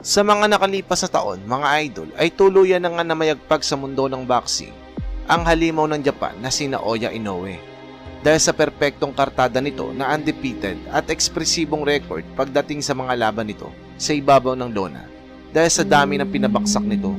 Sa mga nakalipas na taon, mga idol, ay tuluyan na nga namayagpag sa mundo ng boxing ang halimaw ng Japan na si Naoya Inoue. Dahil sa perpektong kartada nito na undefeated at ekspresibong record pagdating sa mga laban nito sa ibabaw ng lona. Dahil sa dami ng pinabaksak nito.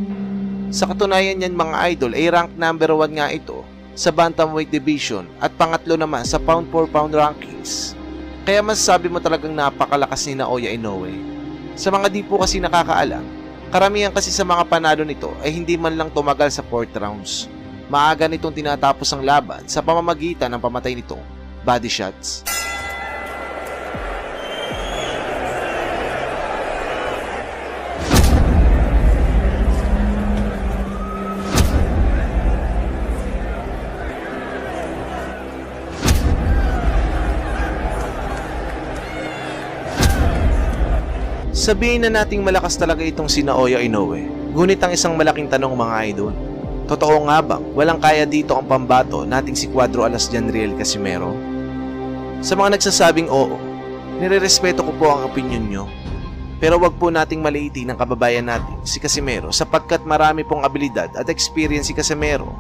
Sa katunayan yan mga idol ay rank number 1 nga ito sa bantamweight division at pangatlo naman sa pound for pound rankings. Kaya masasabi mo talagang napakalakas ni Naoya Inoue. Sa mga di po kasi nakakaalam, karamihan kasi sa mga panalo nito ay hindi man lang tumagal sa 4th rounds. Maaga nitong tinatapos ang laban sa pamamagitan ng pamatay nitong body shots. Sabihin na nating malakas talaga itong si Naoya Inoue. Ngunit ang isang malaking tanong mga idol, totoo nga bang walang kaya dito ang pambato nating si Cuadro Alas Janriel Casimero? Sa mga nagsasabing oo, nirerespeto ko po ang opinion nyo. Pero wag po nating maliitin ang kababayan natin, si Casimero, sapagkat marami pong abilidad at experience si Casimero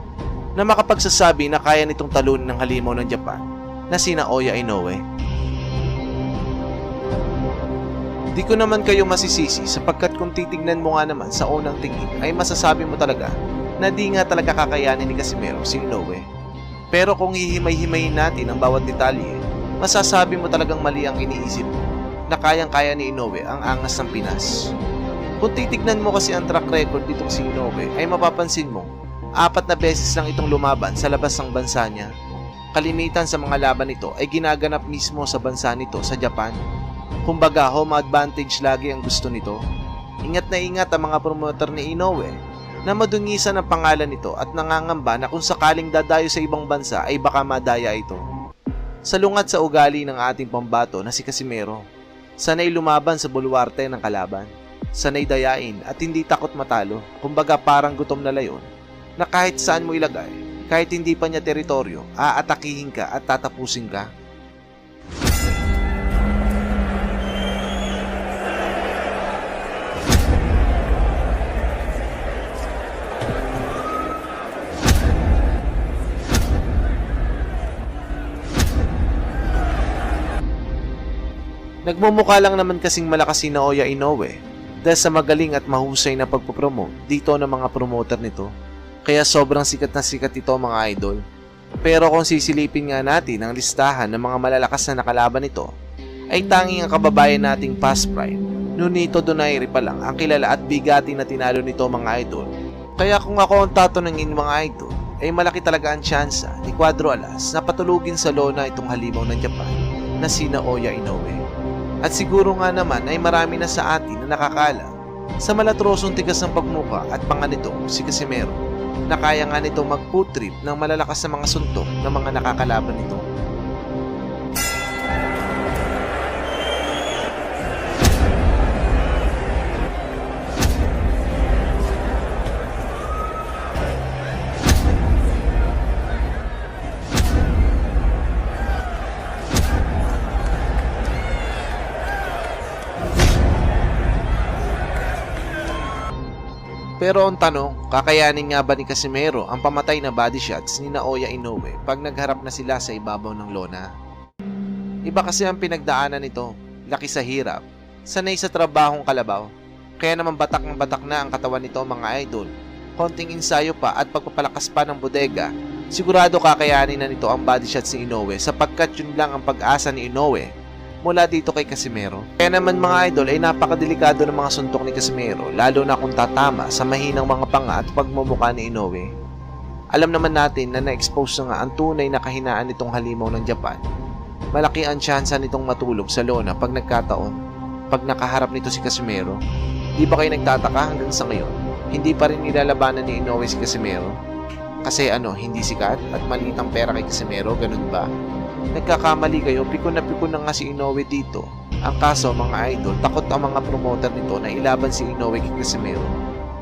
na makapagsasabi na kaya nitong talunin ng halimaw ng Japan na si Naoya Inoue. Di ko naman kayo masisisi sapagkat kung titignan mo nga naman sa unang tingin ay masasabi mo talaga na di nga talaga kakayanin ni Casimero si Inoue. Pero kung hihimay-himayin natin ang bawat detalye, masasabi mo talagang mali ang iniisip mo na kayang-kaya ni Inoue ang angas ng Pinas. Kung titignan mo kasi ang track record nitong si Inoue ay mapapansin mo apat na beses lang itong lumaban sa labas ng bansa niya. Kalimitan sa mga laban nito ay ginaganap mismo sa bansa nito sa Japan Kumbaga, home advantage lagi ang gusto nito. Ingat na ingat ang mga promoter ni Inoue na madungisan ang pangalan nito at nangangamba na kung sakaling dadayo sa ibang bansa ay baka madaya ito. Salungat sa ugali ng ating pambato na si Casimero. Sanay lumaban sa bulwarte ng kalaban. Sanay dayain at hindi takot matalo. Kumbaga parang gutom na layon na kahit saan mo ilagay, kahit hindi pa niya teritoryo, aatakihin ka at tatapusin ka. Nagmumukha lang naman kasing malakas si Naoya Inoue dahil sa magaling at mahusay na pagpopromote dito ng mga promoter nito. Kaya sobrang sikat na sikat ito mga idol. Pero kung sisilipin nga natin ang listahan ng mga malalakas na nakalaban nito, ay tanging ang kababayan nating past prime. Nunito Donaire pa lang ang kilala at bigati na tinalo nito mga idol. Kaya kung ako ang tatanungin mga idol, ay malaki talaga ang tsansa ni Cuadro Alas na patulugin sa lona itong halimaw ng Japan na si Naoya Inoue. At siguro nga naman ay marami na sa atin na nakakaalam sa malatrosong tigas ng pagmuka at panganitong si Casimero na kaya nga nito mag-food trip ng malalakas na mga suntok ng mga nakakalaban nito. Pero ang tanong, kakayanin nga ba ni Casimero ang pamatay na body shots ni Naoya Inoue pag nagharap na sila sa ibabaw ng lona? Iba kasi ang pinagdaanan nito, laki sa hirap, sanay sa trabahong kalabaw, kaya naman batak ng batak na ang katawan nito mga idol. Konting ensayo pa at pagpapalakas pa ng bodega, sigurado kakayanin na nito ang body shots ni Inoue sapagkat yun lang ang pag-asa ni Inoue mula dito kay Casimero. Kaya naman mga idol ay napakadelikado ng mga suntok ni Casimero lalo na kung tatama sa mahinang mga panga at pagmumukha ni Inoue. Alam naman natin na na-expose na nga ang tunay na kahinaan nitong halimaw ng Japan. Malaki ang tsansa nitong matulog sa lona pag nagkataon. Pag nakaharap nito si Casimero, di ba kayo nagtataka hanggang sa ngayon? Hindi pa rin nilalabanan ni Inoue si Casimero? Kasi ano, hindi sikat at maliit ang pera kay Casimero, ganun ba? Nagkakamali kayo, pikon na pikon na nga si Inoue dito. Ang kaso mga idol, takot ang mga promoter nito na ilaban si Inoue kay Casimero.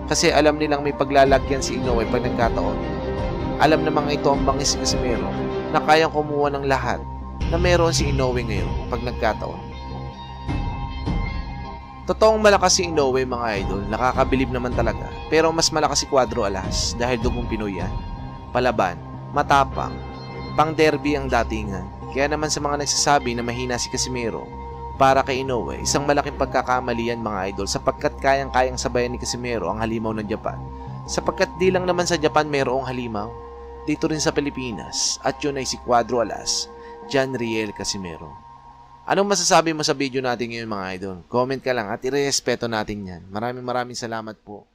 Kasi alam nilang may paglalagyan si Inoue pag nagkataon. Alam namang ito ang bangis si Casimero na kayang kumuha ng lahat na meron si Inoue ngayon pag nagkataon. Totoong malakas si Inoue mga idol, nakakabilib naman talaga. Pero mas malakas si Cuadro Alas dahil dugong Pinoy yan. Palaban, matapang, pang derby ang datingan. Kaya naman sa mga nagsasabi na mahina si Casimero, para kay Inoue, isang malaking pagkakamali yan mga idol sapagkat kayang-kayang sabayan ni Casimero ang halimaw ng Japan. Sapagkat di lang naman sa Japan mayroong halimaw, dito rin sa Pilipinas at yun ay si Cuadro Alas, John Riel Casimero. Anong masasabi mo sa video natin ngayon mga idol? Comment ka lang at irespeto natin yan. Maraming maraming salamat po.